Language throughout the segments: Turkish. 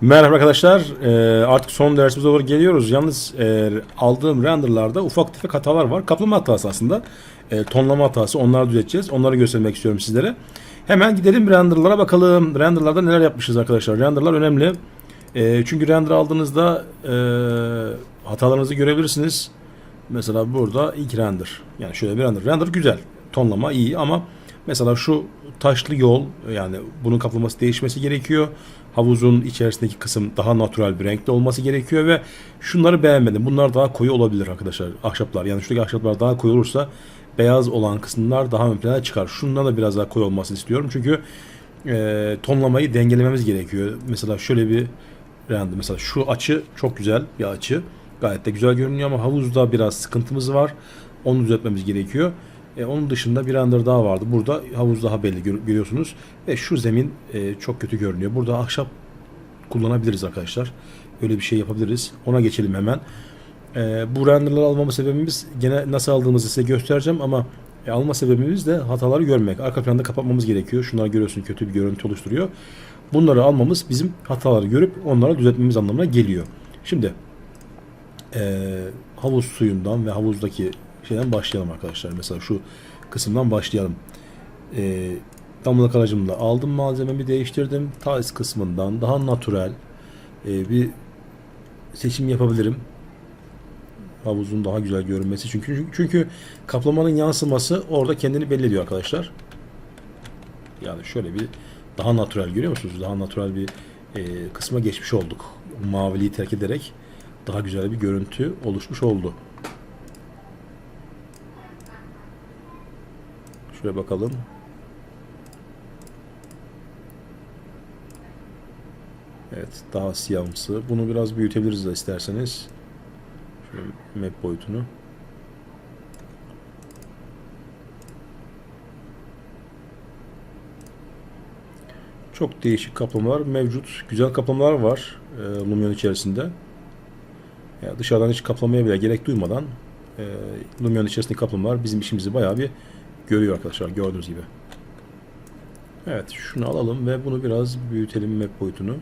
Merhaba arkadaşlar. Ee, artık son dersimize doğru geliyoruz. Yalnız e, aldığım renderlarda ufak tefek hatalar var. Kaplama hatası aslında. E, tonlama hatası. Onları düzelteceğiz. Onları göstermek istiyorum sizlere. Hemen gidelim renderlara bakalım. Renderlarda neler yapmışız arkadaşlar. Renderlar önemli. E, çünkü render aldığınızda hatalarınızı görebilirsiniz. Mesela burada ilk render. Yani şöyle bir render. Render güzel. Tonlama iyi ama mesela şu taşlı yol yani bunun kaplaması değişmesi gerekiyor. Havuzun içerisindeki kısım daha natural bir renkte olması gerekiyor ve şunları beğenmedim. Bunlar daha koyu olabilir arkadaşlar. Ahşaplar yani şuradaki ahşaplar daha koyu olursa beyaz olan kısımlar daha ön plana çıkar. Şundan da biraz daha koyu olmasını istiyorum. Çünkü e, tonlamayı dengelememiz gerekiyor. Mesela şöyle bir render. Mesela şu açı çok güzel bir açı. Gayet de güzel görünüyor ama havuzda biraz sıkıntımız var. Onu düzeltmemiz gerekiyor. E, onun dışında bir render daha vardı. Burada havuz daha belli gör- görüyorsunuz. Ve şu zemin e, çok kötü görünüyor. Burada ahşap kullanabiliriz arkadaşlar. Öyle bir şey yapabiliriz. Ona geçelim hemen. E, bu renderları almama sebebimiz gene nasıl aldığımızı size göstereceğim ama e, alma sebebimiz de hataları görmek. Arka planda kapatmamız gerekiyor. Şunları görüyorsun kötü bir görüntü oluşturuyor. Bunları almamız bizim hataları görüp onları düzeltmemiz anlamına geliyor. Şimdi e, havuz suyundan ve havuzdaki şeyden başlayalım arkadaşlar. Mesela şu kısımdan başlayalım. E, damlalık aracımla aldım malzememi değiştirdim. Tiles kısmından daha natürel e, bir seçim yapabilirim. Havuzun daha güzel görünmesi çünkü çünkü kaplamanın yansıması orada kendini belli ediyor arkadaşlar. Yani şöyle bir daha natürel görüyor musunuz? Daha natürel bir e, kısma geçmiş olduk. Maviliği terk ederek daha güzel bir görüntü oluşmuş oldu. Şuraya bakalım. Evet, daha siyahımsı. Bunu biraz büyütebiliriz de isterseniz. Şöyle map boyutunu. Çok değişik kaplamalar mevcut. Güzel kaplamalar var e, Lumion içerisinde. Ya dışarıdan hiç kaplamaya bile gerek duymadan e, Lumion içerisindeki kaplamalar bizim işimizi bayağı bir görüyor arkadaşlar gördüğünüz gibi. Evet şunu alalım ve bunu biraz büyütelim map boyutunu.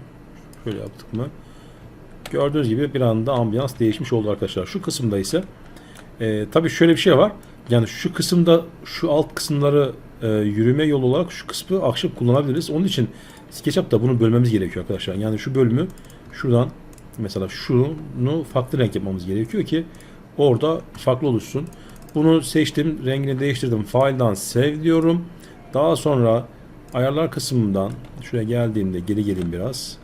Şöyle yaptık mı? Gördüğünüz gibi bir anda ambiyans değişmiş oldu arkadaşlar. Şu kısımda ise e, tabii şöyle bir şey var. Yani şu kısımda şu alt kısımları e, yürüme yolu olarak şu kısmı ahşap kullanabiliriz. Onun için SketchUp'ta bunu bölmemiz gerekiyor arkadaşlar. Yani şu bölümü şuradan mesela şunu farklı renk yapmamız gerekiyor ki orada farklı oluşsun. Bunu seçtim, rengini değiştirdim. File'dan save diyorum. Daha sonra ayarlar kısmından şuraya geldiğimde geri geleyim biraz.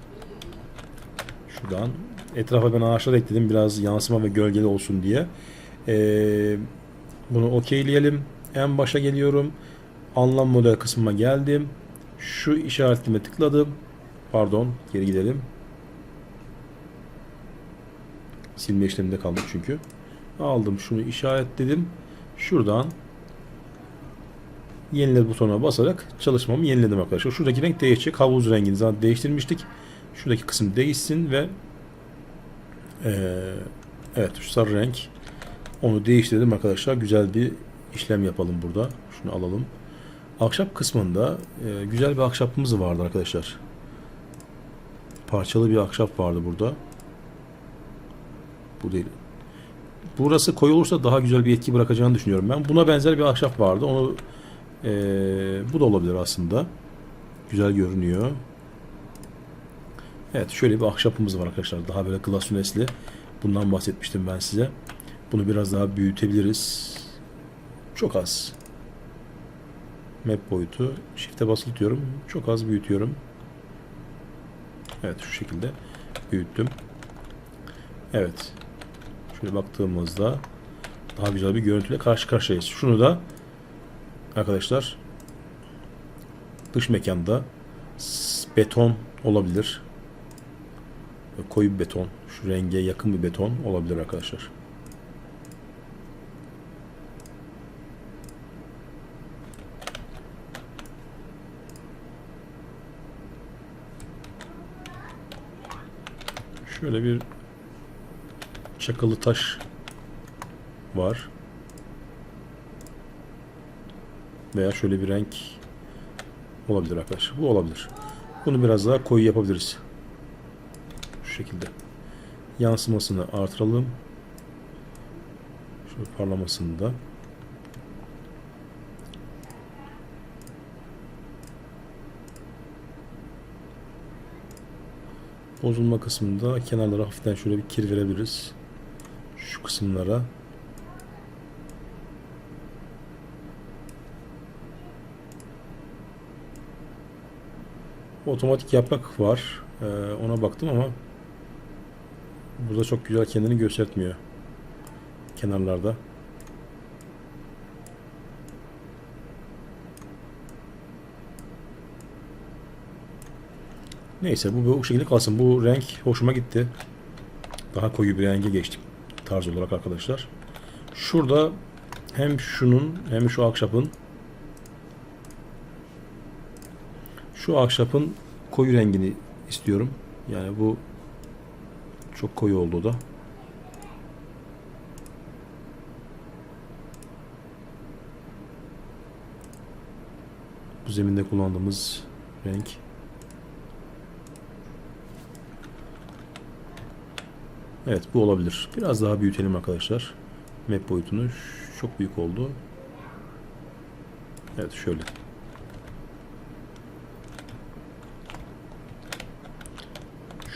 Şuradan etrafa ben ağaçlar ekledim biraz yansıma ve gölgeli olsun diye. Ee, bunu okeyleyelim. En başa geliyorum. Anlam model kısmına geldim. Şu işaretime tıkladım. Pardon, geri gidelim. Silme işleminde kaldık çünkü. Aldım şunu işaretledim. Şuradan yenile butonuna basarak çalışmamı yeniledim arkadaşlar. Şuradaki renk değişecek. Havuz rengini zaten değiştirmiştik. Şuradaki kısım değişsin ve eee, evet şu sarı renk onu değiştirdim arkadaşlar. Güzel bir işlem yapalım burada. Şunu alalım. Ahşap kısmında e, güzel bir ahşapımız vardı arkadaşlar. Parçalı bir ahşap vardı burada. Bu değil. Burası koyu olursa daha güzel bir etki bırakacağını düşünüyorum ben. Buna benzer bir ahşap vardı. Onu e, bu da olabilir aslında. Güzel görünüyor. Evet şöyle bir ahşapımız var arkadaşlar. Daha böyle glasyonesli. Bundan bahsetmiştim ben size. Bunu biraz daha büyütebiliriz. Çok az. Map boyutu. Shift'e basılı tutuyorum. Çok az büyütüyorum. Evet şu şekilde büyüttüm. Evet. Şöyle baktığımızda daha güzel bir görüntüyle karşı karşıyayız. Şunu da arkadaşlar dış mekanda beton olabilir. Koyu bir beton. Şu renge yakın bir beton olabilir arkadaşlar. Şöyle bir çakılı taş var. Veya şöyle bir renk olabilir arkadaşlar. Bu olabilir. Bunu biraz daha koyu yapabiliriz. şekilde. Yansımasını artıralım. Şu parlamasını da. Bozulma kısmında kenarlara hafiften şöyle bir kir verebiliriz. Şu kısımlara. Otomatik yaprak var. Ee, ona baktım ama burada çok güzel kendini göstermiyor. Kenarlarda. Neyse bu bu şekilde kalsın. Bu renk hoşuma gitti. Daha koyu bir renge geçtim tarz olarak arkadaşlar. Şurada hem şunun hem şu ahşapın şu ahşapın koyu rengini istiyorum. Yani bu çok koyu oldu da. Bu zeminde kullandığımız renk. Evet bu olabilir. Biraz daha büyütelim arkadaşlar. Map boyutunu çok büyük oldu. Evet şöyle.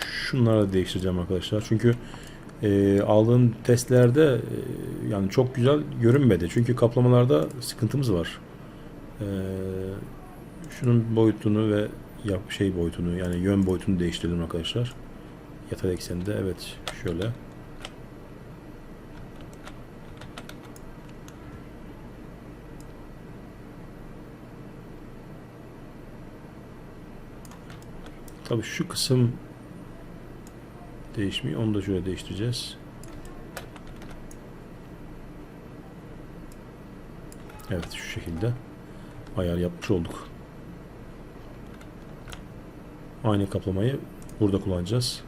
Şunları da değiştireceğim arkadaşlar. Çünkü e, aldığım testlerde e, yani çok güzel görünmedi. Çünkü kaplamalarda sıkıntımız var. E, şunun boyutunu ve yap şey boyutunu yani yön boyutunu değiştirdim arkadaşlar. Yatay eksende evet şöyle. Tabii şu kısım değişmiyor. Onu da şöyle değiştireceğiz. Evet şu şekilde ayar yapmış olduk. Aynı kaplamayı burada kullanacağız.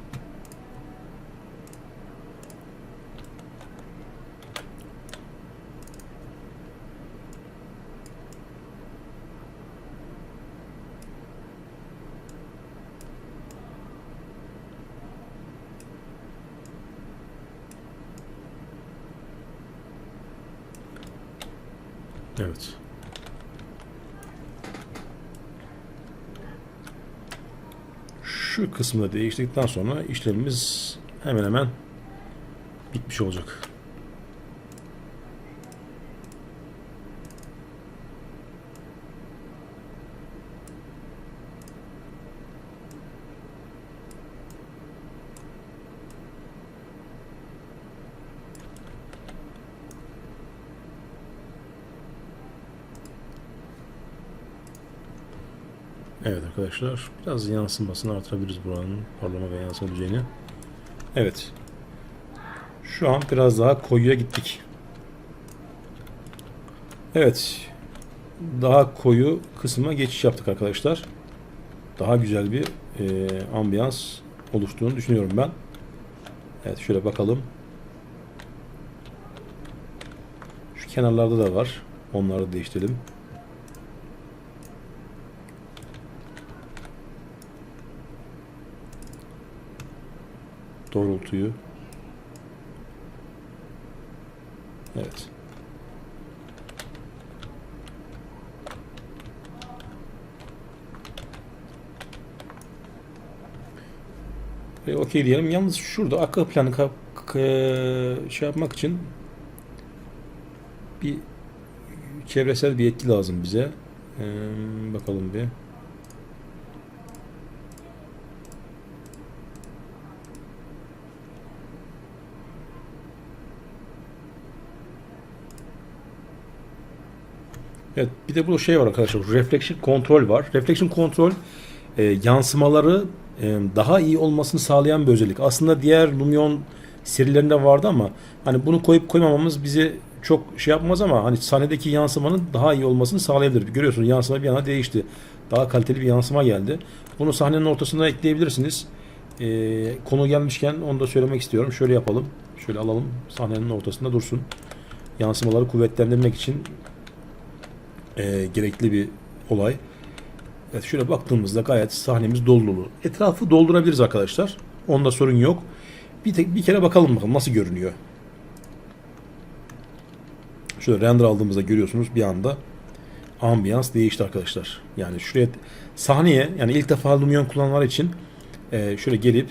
Evet. Şu kısmı da değiştirdikten sonra işlemimiz hemen hemen bitmiş olacak. Evet arkadaşlar biraz yansımasını artırabiliriz buranın parlama ve yansıma düzeyini. Evet. Şu an biraz daha koyuya gittik. Evet. Daha koyu kısma geçiş yaptık arkadaşlar. Daha güzel bir e, ambiyans oluştuğunu düşünüyorum ben. Evet şöyle bakalım. Şu kenarlarda da var. Onları değiştirelim. Doğrultuyu. Evet. Ve okey diyelim. Yalnız şurada arka planı şey yapmak için bir çevresel bir etki lazım bize. Ee, bakalım bir. Evet bir de bu şey var arkadaşlar. Reflection kontrol var. Reflection kontrol e, yansımaları e, daha iyi olmasını sağlayan bir özellik. Aslında diğer Lumion serilerinde vardı ama hani bunu koyup koymamamız bizi çok şey yapmaz ama hani sahnedeki yansımanın daha iyi olmasını sağlayabilir. Görüyorsunuz yansıma bir anda değişti. Daha kaliteli bir yansıma geldi. Bunu sahnenin ortasına ekleyebilirsiniz. E, konu gelmişken onu da söylemek istiyorum. Şöyle yapalım. Şöyle alalım. Sahnenin ortasında dursun. Yansımaları kuvvetlendirmek için e, gerekli bir olay. Evet şöyle baktığımızda gayet sahnemiz dolu dolu. Etrafı doldurabiliriz arkadaşlar. Onda sorun yok. Bir, tek, bir kere bakalım bakalım nasıl görünüyor. Şöyle render aldığımızda görüyorsunuz bir anda ambiyans değişti arkadaşlar. Yani şuraya sahneye yani ilk defa Lumion kullananlar için e, şöyle gelip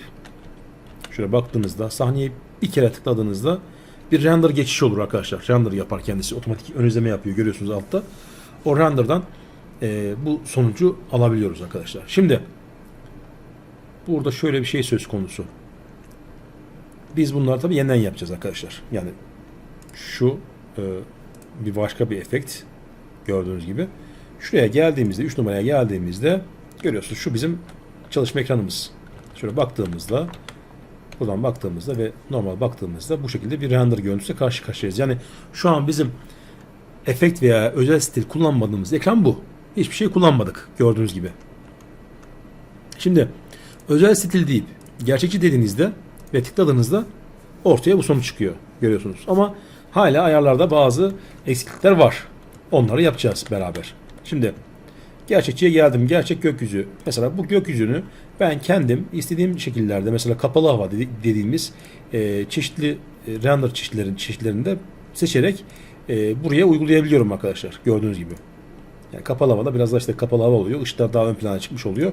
şöyle baktığınızda sahneye bir kere tıkladığınızda bir render geçişi olur arkadaşlar. Render yapar kendisi. Otomatik ön izleme yapıyor. Görüyorsunuz altta. O render'dan e, bu sonucu alabiliyoruz arkadaşlar. Şimdi burada şöyle bir şey söz konusu. Biz bunları tabii yeniden yapacağız arkadaşlar. Yani şu e, bir başka bir efekt gördüğünüz gibi. Şuraya geldiğimizde 3 numaraya geldiğimizde görüyorsunuz şu bizim çalışma ekranımız. Şöyle baktığımızda buradan baktığımızda ve normal baktığımızda bu şekilde bir render görüntüsüyle karşı karşıyayız. Yani şu an bizim efekt veya özel stil kullanmadığımız ekran bu. Hiçbir şey kullanmadık gördüğünüz gibi. Şimdi özel stil deyip gerçekçi dediğinizde ve tıkladığınızda ortaya bu sonuç çıkıyor. Görüyorsunuz. Ama hala ayarlarda bazı eksiklikler var. Onları yapacağız beraber. Şimdi gerçekçiye geldim. Gerçek gökyüzü. Mesela bu gökyüzünü ben kendim istediğim şekillerde mesela kapalı hava dedi- dediğimiz e, çeşitli e, render çeşitlerin çeşitlerinde seçerek e, buraya uygulayabiliyorum arkadaşlar. Gördüğünüz gibi. Yani kapalı havada biraz da işte kapalı hava oluyor. Işıklar daha ön plana çıkmış oluyor.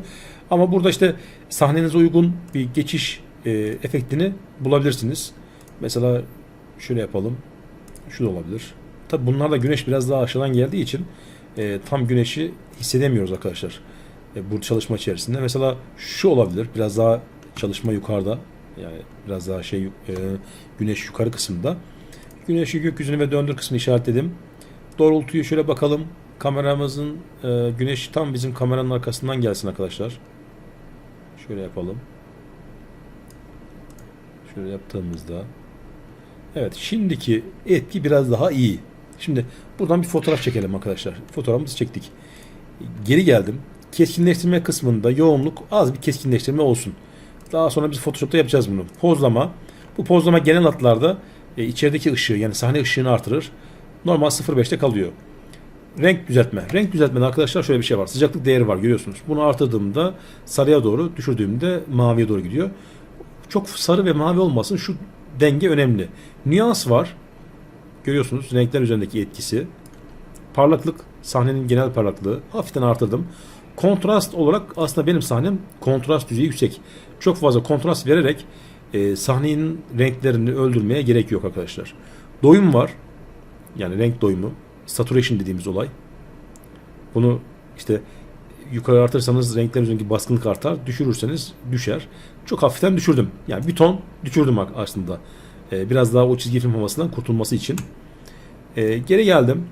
Ama burada işte sahnenize uygun bir geçiş e, efektini bulabilirsiniz. Mesela şöyle yapalım. Şu da olabilir. Tabi bunlar da güneş biraz daha aşağıdan geldiği için e, tam güneşi hissedemiyoruz arkadaşlar. E, bu çalışma içerisinde. Mesela şu olabilir. Biraz daha çalışma yukarıda. Yani biraz daha şey e, güneş yukarı kısımda. Güneşi gökyüzünü ve döndür kısmını işaretledim. Doğrultuyu şöyle bakalım. Kameramızın e, güneş tam bizim kameranın arkasından gelsin arkadaşlar. Şöyle yapalım. Şöyle yaptığımızda Evet şimdiki etki biraz daha iyi. Şimdi buradan bir fotoğraf çekelim arkadaşlar. Fotoğrafımızı çektik. Geri geldim. Keskinleştirme kısmında yoğunluk az bir keskinleştirme olsun. Daha sonra biz Photoshop'ta yapacağız bunu. Pozlama. Bu pozlama genel hatlarda e, içerideki ışığı yani sahne ışığını artırır. Normal 0.5'te kalıyor. Renk düzeltme. Renk düzeltmede arkadaşlar şöyle bir şey var. Sıcaklık değeri var görüyorsunuz. Bunu artırdığımda sarıya doğru düşürdüğümde maviye doğru gidiyor. Çok sarı ve mavi olmasın. Şu denge önemli. Nüans var. Görüyorsunuz renkler üzerindeki etkisi. Parlaklık, sahnenin genel parlaklığı hafiften artırdım. Kontrast olarak aslında benim sahnem kontrast düzeyi yüksek. Çok fazla kontrast vererek e, sahnenin renklerini öldürmeye gerek yok arkadaşlar. Doyum var. Yani renk doyumu. Saturation dediğimiz olay. Bunu işte yukarı artırsanız renkler üzerindeki baskınlık artar. Düşürürseniz düşer. Çok hafiften düşürdüm. Yani bir ton düşürdüm aslında. Ee, biraz daha o çizgi film havasından kurtulması için. Ee, geri geldim.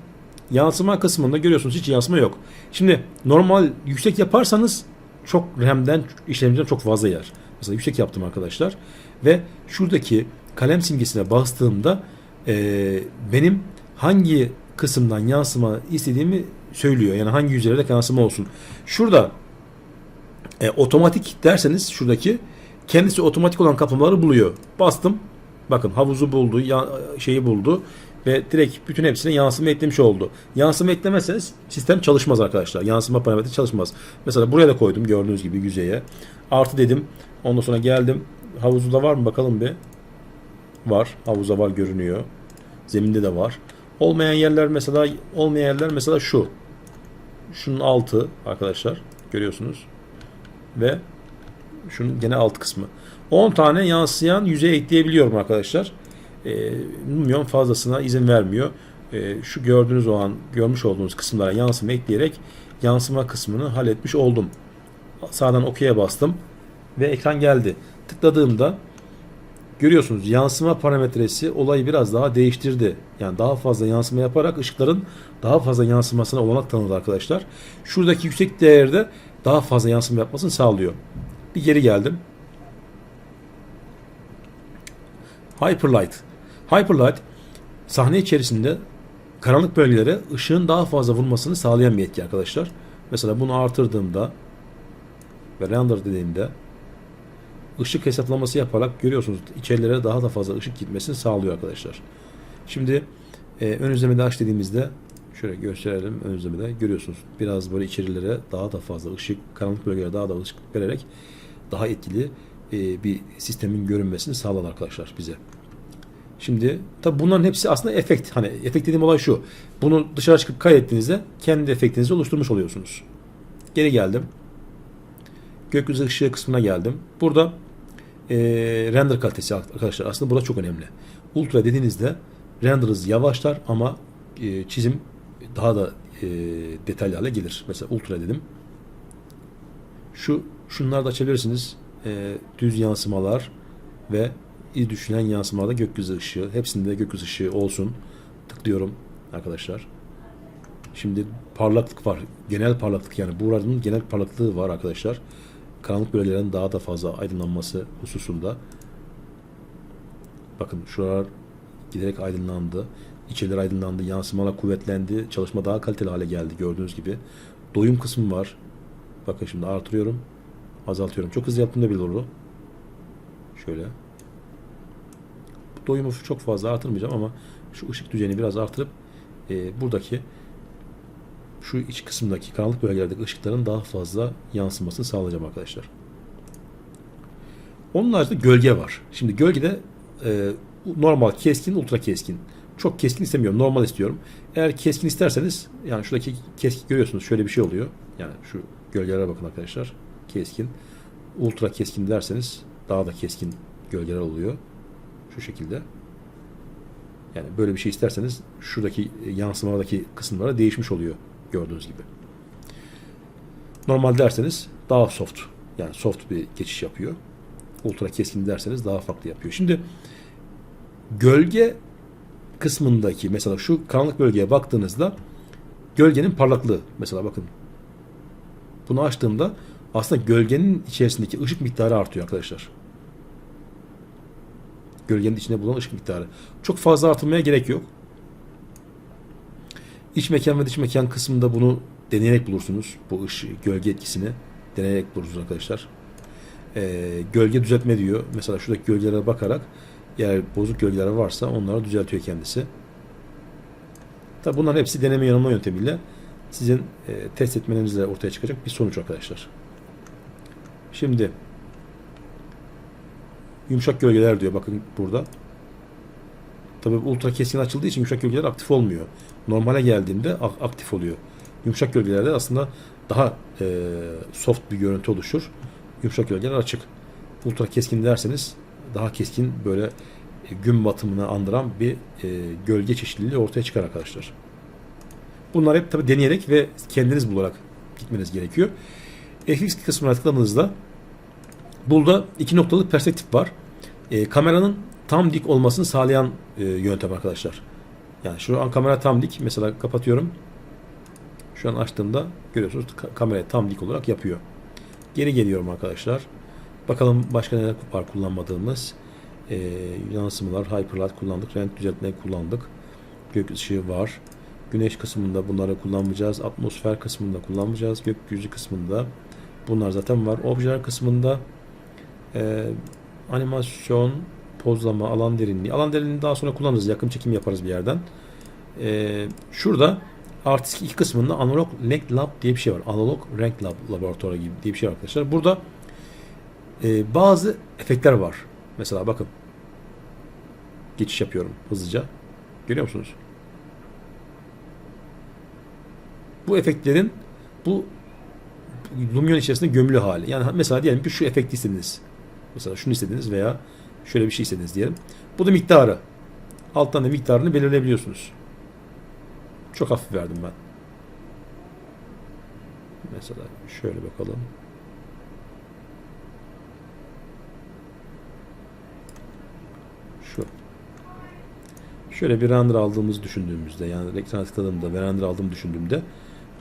Yansıma kısmında görüyorsunuz hiç yansıma yok. Şimdi normal yüksek yaparsanız çok RAM'den işlemciden çok fazla yer. Mesela yüksek yaptım arkadaşlar. Ve şuradaki kalem simgesine bastığımda e, benim hangi kısımdan yansıma istediğimi söylüyor. Yani hangi yüzeylerde yansıma olsun. Şurada e, otomatik derseniz şuradaki kendisi otomatik olan kaplamaları buluyor. Bastım. Bakın havuzu buldu, ya, şeyi buldu ve direkt bütün hepsine yansıma eklemiş oldu. Yansıma eklemezseniz sistem çalışmaz arkadaşlar. Yansıma parametre çalışmaz. Mesela buraya da koydum gördüğünüz gibi yüzeye. Artı dedim. Ondan sonra geldim. Havuzda var mı bakalım bir. Var. Havuza var görünüyor. Zeminde de var. Olmayan yerler mesela olmayan yerler mesela şu. Şunun altı arkadaşlar görüyorsunuz. Ve şunun gene alt kısmı. 10 tane yansıyan yüzey ekleyebiliyorum arkadaşlar. E, Lumion fazlasına izin vermiyor. E, şu gördüğünüz o an görmüş olduğunuz kısımlara yansıma ekleyerek yansıma kısmını halletmiş oldum. Sağdan OK'ye bastım ve ekran geldi. Tıkladığımda görüyorsunuz yansıma parametresi olayı biraz daha değiştirdi. Yani daha fazla yansıma yaparak ışıkların daha fazla yansımasına olanak tanıdı arkadaşlar. Şuradaki yüksek değerde daha fazla yansıma yapmasını sağlıyor. Bir geri geldim. Hyperlight. Hyperlight sahne içerisinde karanlık bölgelere ışığın daha fazla vurmasını sağlayan bir etki arkadaşlar. Mesela bunu artırdığımda ve render dediğimde ışık hesaplaması yaparak görüyorsunuz içerilere daha da fazla ışık gitmesini sağlıyor arkadaşlar. Şimdi e, ön izlemede aç dediğimizde şöyle gösterelim ön izlemede görüyorsunuz biraz böyle içerilere daha da fazla ışık karanlık bölgelere daha da ışık vererek daha etkili e, bir sistemin görünmesini sağlar arkadaşlar bize. Şimdi tabi bunların hepsi aslında efekt. Hani efekt dediğim olay şu. Bunu dışarı çıkıp kaydettiğinizde kendi efektinizi oluşturmuş oluyorsunuz. Geri geldim. Gökyüzü ışığı kısmına geldim. Burada e, render kalitesi arkadaşlar aslında burada çok önemli. Ultra dediğinizde render hızı yavaşlar ama e, çizim daha da e, detaylı hale gelir. Mesela ultra dedim. Şu şunları da açabilirsiniz. E, düz yansımalar ve iz düşünen yansımalarda gökyüzü ışığı. Hepsinde gökyüzü ışığı olsun. Tıklıyorum arkadaşlar. Şimdi parlaklık var. Genel parlaklık yani buranın genel parlaklığı var arkadaşlar. Karanlık bölgelerin daha da fazla aydınlanması hususunda. Bakın şuralar giderek aydınlandı. İçeriler aydınlandı. Yansımalar kuvvetlendi. Çalışma daha kaliteli hale geldi gördüğünüz gibi. Doyum kısmı var. Bakın şimdi artırıyorum. Azaltıyorum. Çok hızlı yaptığımda bile olur. Şöyle. Doyumu çok fazla artırmayacağım ama şu ışık düzeyini biraz artırıp e, buradaki şu iç kısımdaki karanlık bölgelerdeki ışıkların daha fazla yansımasını sağlayacağım arkadaşlar. Onun haricinde gölge var. Şimdi gölgede e, normal, keskin, ultra keskin. Çok keskin istemiyorum. Normal istiyorum. Eğer keskin isterseniz yani şuradaki keskin görüyorsunuz. Şöyle bir şey oluyor. Yani şu gölgelere bakın arkadaşlar. Keskin. Ultra keskin derseniz daha da keskin gölgeler oluyor. Şu şekilde. Yani böyle bir şey isterseniz şuradaki yansımadaki kısımlara değişmiş oluyor gördüğünüz gibi. Normal derseniz daha soft. Yani soft bir geçiş yapıyor. Ultra keskin derseniz daha farklı yapıyor. Şimdi gölge kısmındaki mesela şu karanlık bölgeye baktığınızda gölgenin parlaklığı mesela bakın bunu açtığımda aslında gölgenin içerisindeki ışık miktarı artıyor arkadaşlar. Gölgenin içinde bulunan ışık miktarı. Çok fazla artırmaya gerek yok. İç mekan ve dış mekan kısmında bunu deneyerek bulursunuz. Bu ışık, gölge etkisini deneyerek bulursunuz arkadaşlar. Ee, gölge düzeltme diyor. Mesela şuradaki gölgelere bakarak eğer bozuk gölgeler varsa onları düzeltiyor kendisi. Tabi bunların hepsi deneme yanılma yöntemiyle sizin e, test etmenizle ortaya çıkacak bir sonuç arkadaşlar. Şimdi yumuşak gölgeler diyor bakın burada. Tabi ultra keskin açıldığı için yumuşak gölgeler aktif olmuyor. Normale geldiğinde aktif oluyor. Yumuşak gölgelerde aslında daha e, soft bir görüntü oluşur. Yumuşak gölgeler açık. Ultra keskin derseniz daha keskin böyle e, gün batımını andıran bir e, gölge çeşitliliği ortaya çıkar arkadaşlar. Bunlar hep tabi deneyerek ve kendiniz bularak gitmeniz gerekiyor. FX kısmına tıkladığınızda burada iki noktalı perspektif var. E, kameranın tam dik olmasını sağlayan e, yöntem arkadaşlar. Yani şu an kamera tam dik. Mesela kapatıyorum. Şu an açtığımda görüyorsunuz kamerayı tam dik olarak yapıyor. Geri geliyorum arkadaşlar. Bakalım başka neler var kullanmadığımız. Ee, yansımalar, hyperlight kullandık. Renk düzeltme kullandık. Gök ışığı var. Güneş kısmında bunları kullanmayacağız. Atmosfer kısmında kullanmayacağız. Gökyüzü kısmında bunlar zaten var. Objeler kısmında e, animasyon, pozlama, alan derinliği. Alan derinliğini daha sonra kullanırız. Yakın çekim yaparız bir yerden. E, şurada Artistik iki kısmında Analog Renk Lab diye bir şey var. Analog Renk Lab laboratuvarı gibi diye bir şey var arkadaşlar. Burada e, bazı efektler var. Mesela bakın. Geçiş yapıyorum hızlıca. Görüyor musunuz? Bu efektlerin bu Lumion içerisinde gömülü hali. Yani mesela diyelim ki şu efekti istediniz. Mesela şunu istediniz veya şöyle bir şey istediniz diyelim. Bu da miktarı. Alttan da miktarını belirleyebiliyorsunuz. Çok hafif verdim ben. Mesela şöyle bakalım. Şu. Şöyle bir render aldığımızı düşündüğümüzde yani ekrana tıkladığımda ve render aldığımı düşündüğümde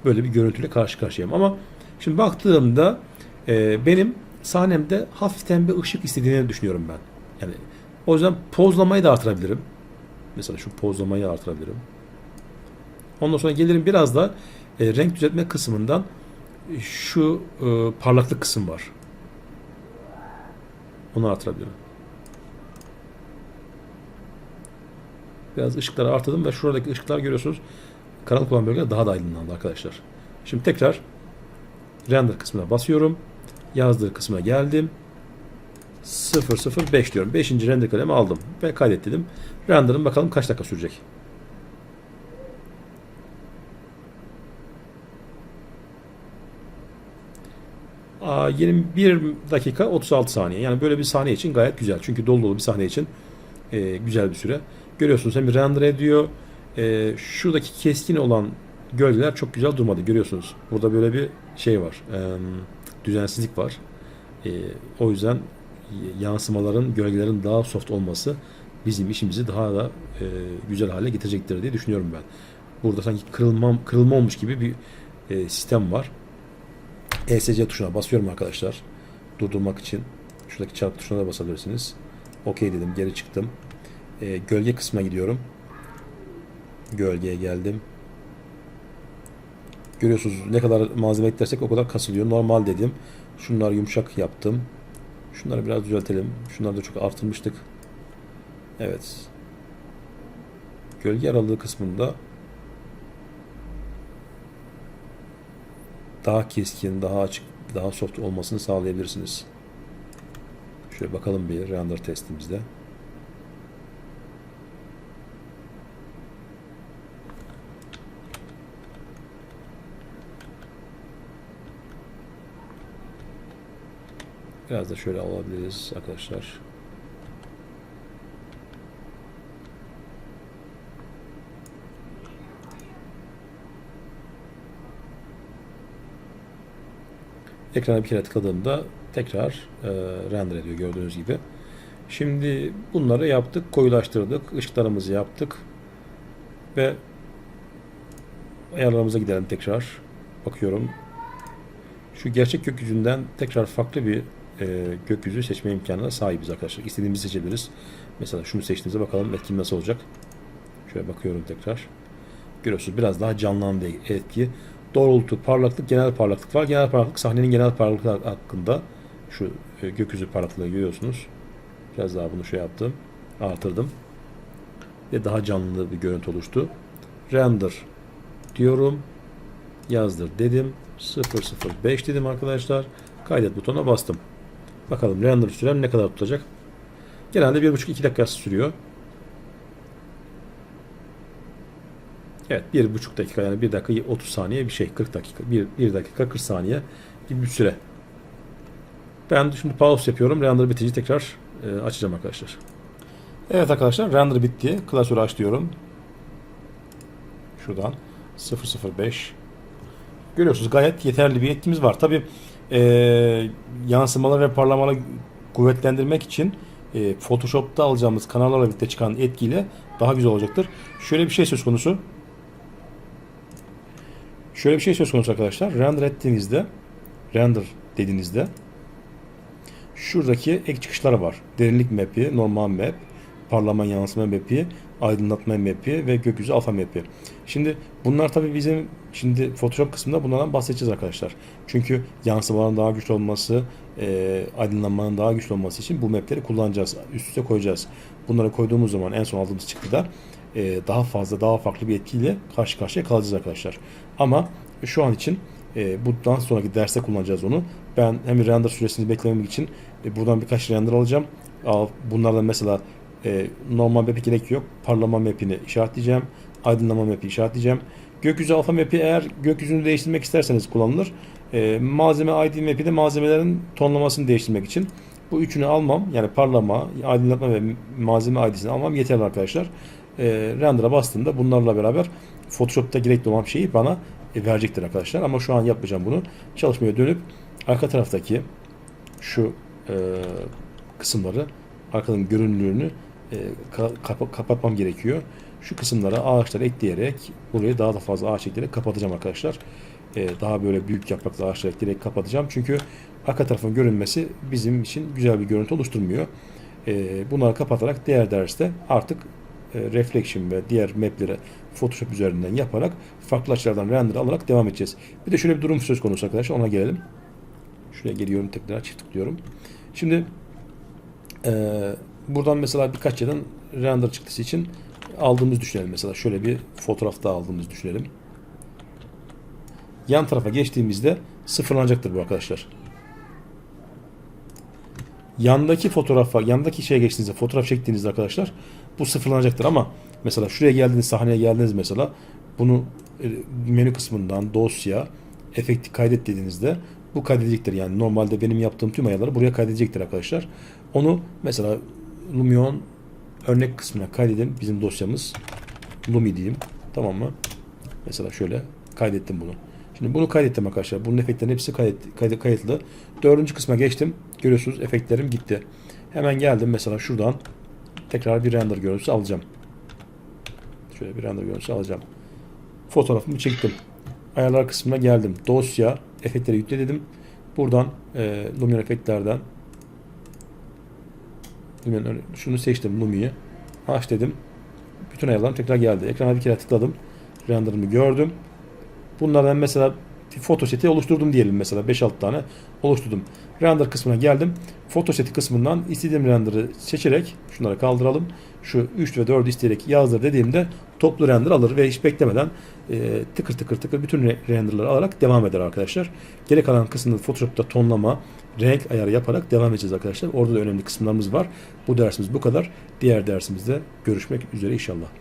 böyle bir görüntüyle karşı karşıyayım. Ama şimdi baktığımda e, benim sahnemde hafiften bir ışık istediğini düşünüyorum ben. Yani o yüzden pozlamayı da artırabilirim. Mesela şu pozlamayı artırabilirim. Ondan sonra gelirim biraz da e, renk düzeltme kısmından şu e, parlaklık kısım var. Onu artırabilirim. Biraz ışıkları artırdım ve şuradaki ışıklar görüyorsunuz. Karanlık olan bölge daha da aydınlandı arkadaşlar. Şimdi tekrar render kısmına basıyorum. Yazdığı kısmına geldim. 005 diyorum. 5. render kalemi aldım ve kaydettim. Render'ım bakalım kaç dakika sürecek. Aa, 21 dakika 36 saniye. Yani böyle bir saniye için gayet güzel. Çünkü dolu dolu bir sahne için e, güzel bir süre. Görüyorsunuz hem render ediyor. E, şuradaki keskin olan gölgeler çok güzel durmadı. Görüyorsunuz. Burada böyle bir şey var. E, düzensizlik var. E, o yüzden yansımaların, gölgelerin daha soft olması bizim işimizi daha da e, güzel hale getirecektir diye düşünüyorum ben. Burada sanki kırılma, kırılma olmuş gibi bir e, sistem var. ESC tuşuna basıyorum arkadaşlar. Durdurmak için. Şuradaki çarpı tuşuna da basabilirsiniz. OK dedim. Geri çıktım. E, gölge kısmına gidiyorum. Gölgeye geldim. Görüyorsunuz ne kadar malzeme eklersek o kadar kasılıyor. Normal dedim. Şunları yumuşak yaptım. Şunları biraz düzeltelim. Şunları da çok artırmıştık. Evet. Gölge aralığı kısmında daha keskin, daha açık, daha soft olmasını sağlayabilirsiniz. Şöyle bakalım bir render testimizde. Biraz da şöyle alabiliriz arkadaşlar. Ekrana bir kere tıkladığımda tekrar e, render ediyor gördüğünüz gibi. Şimdi bunları yaptık, koyulaştırdık, ışıklarımızı yaptık ve ayarlarımıza gidelim tekrar. Bakıyorum. Şu gerçek gökyüzünden tekrar farklı bir e, gökyüzü seçme imkanına sahibiz arkadaşlar. İstediğimizi seçebiliriz. Mesela şunu seçtiğimizde bakalım etkim nasıl olacak. Şöyle bakıyorum tekrar. Görüyorsunuz biraz daha canlandı etki. Doğrultu, parlaklık, genel parlaklık var. Genel parlaklık sahnenin genel parlaklığı hakkında. Şu e, gökyüzü parlaklığı görüyorsunuz. Biraz daha bunu şey yaptım. Artırdım. Ve daha canlı bir görüntü oluştu. Render diyorum. Yazdır dedim. 005 dedim arkadaşlar. Kaydet butonuna bastım. Bakalım render sürem ne kadar tutacak. Genelde 1,5-2 dakika sürüyor. Evet 1,5 dakika yani 1 dakika 30 saniye bir şey 40 dakika 1, 1 dakika 40 saniye gibi bir süre. Ben şimdi pause yapıyorum. Render bitince tekrar e, açacağım arkadaşlar. Evet arkadaşlar render bitti. Klasörü aç diyorum. Şuradan 005 Görüyorsunuz gayet yeterli bir etkimiz var. Tabi e, yansımaları ve parlamaları kuvvetlendirmek için e, Photoshop'ta alacağımız kanallarla birlikte çıkan etkiyle daha güzel olacaktır. Şöyle bir şey söz konusu. Şöyle bir şey söz konusu arkadaşlar. Render ettiğinizde render dediğinizde şuradaki ek çıkışlar var. Derinlik map'i, normal map, parlama yansıma map'i, aydınlatma map'i ve gökyüzü alfa map'i. Şimdi bunlar tabi bizim şimdi Photoshop kısmında bunlardan bahsedeceğiz arkadaşlar. Çünkü yansımaların daha güçlü olması, e, aydınlanmanın daha güçlü olması için bu map'leri kullanacağız. Üst üste koyacağız. Bunları koyduğumuz zaman en son aldığımız çıktıda e, daha fazla, daha farklı bir etkiyle karşı karşıya kalacağız arkadaşlar. Ama şu an için e, bundan sonraki derste kullanacağız onu. Ben hem render süresini beklememek için e, buradan birkaç render alacağım. Al, bunlardan mesela e, normal map'i gerek yok. Parlama map'ini işaretleyeceğim. Aydınlama map'i işaretleyeceğim. Gökyüzü alfa map'i eğer gökyüzünü değiştirmek isterseniz kullanılır. E, malzeme ID map'i de malzemelerin tonlamasını değiştirmek için. Bu üçünü almam. Yani parlama, aydınlatma ve malzeme ID'sini almam yeterli arkadaşlar. E, render'a bastığımda bunlarla beraber Photoshop'ta gerekli olan şeyi bana e, verecektir arkadaşlar. Ama şu an yapmayacağım bunu. Çalışmaya dönüp arka taraftaki şu e, kısımları arkanın görünürlüğünü e, kapa kapatmam gerekiyor. Şu kısımlara ağaçları ekleyerek burayı daha da fazla ağaç ekleyerek kapatacağım arkadaşlar. E, daha böyle büyük yapraklı ağaçlar ekleyerek kapatacağım. Çünkü arka tarafın görünmesi bizim için güzel bir görüntü oluşturmuyor. E, bunları kapatarak diğer derste artık e, reflection ve diğer mapleri Photoshop üzerinden yaparak farklı açılardan render alarak devam edeceğiz. Bir de şöyle bir durum söz konusu arkadaşlar ona gelelim. Şuraya geliyorum tekrar çift tıklıyorum. Şimdi ee, buradan mesela birkaç yerden render çıktısı için aldığımız düşünelim mesela. Şöyle bir fotoğraf daha aldığımız düşünelim. Yan tarafa geçtiğimizde sıfırlanacaktır bu arkadaşlar. Yandaki fotoğrafa, yandaki şeye geçtiğinizde, fotoğraf çektiğinizde arkadaşlar bu sıfırlanacaktır ama mesela şuraya geldiğiniz, sahneye geldiniz mesela bunu e, menü kısmından dosya, efekti kaydet dediğinizde bu kaydedecektir. Yani normalde benim yaptığım tüm ayarları buraya kaydedecektir arkadaşlar. Onu mesela Lumion örnek kısmına kaydedin. Bizim dosyamız Lumi diyeyim. Tamam mı? Mesela şöyle kaydettim bunu. Şimdi bunu kaydettim arkadaşlar. Bunun efektlerin hepsi kaydet, kayıtlı. Dördüncü kısma geçtim. Görüyorsunuz efektlerim gitti. Hemen geldim mesela şuradan tekrar bir render görüntüsü alacağım. Şöyle bir render görüntüsü alacağım. Fotoğrafımı çektim. Ayarlar kısmına geldim. Dosya, efektleri yükle dedim. Buradan e, Lumion efektlerden Lumion, şunu seçtim Lumi'yi. Aç dedim. Bütün ayarlarım tekrar geldi. Ekrana bir kere tıkladım. Render'ımı gördüm. Bunlardan mesela foto seti oluşturdum diyelim mesela 5-6 tane oluşturdum. Render kısmına geldim. Foto seti kısmından istediğim render'ı seçerek şunları kaldıralım. Şu 3 ve 4 isteyerek yazdır dediğimde toplu render alır ve hiç beklemeden e, tıkır tıkır tıkır bütün re- renderları alarak devam eder arkadaşlar. Geri kalan kısmında Photoshop'ta tonlama, renk ayarı yaparak devam edeceğiz arkadaşlar. Orada da önemli kısımlarımız var. Bu dersimiz bu kadar. Diğer dersimizde görüşmek üzere inşallah.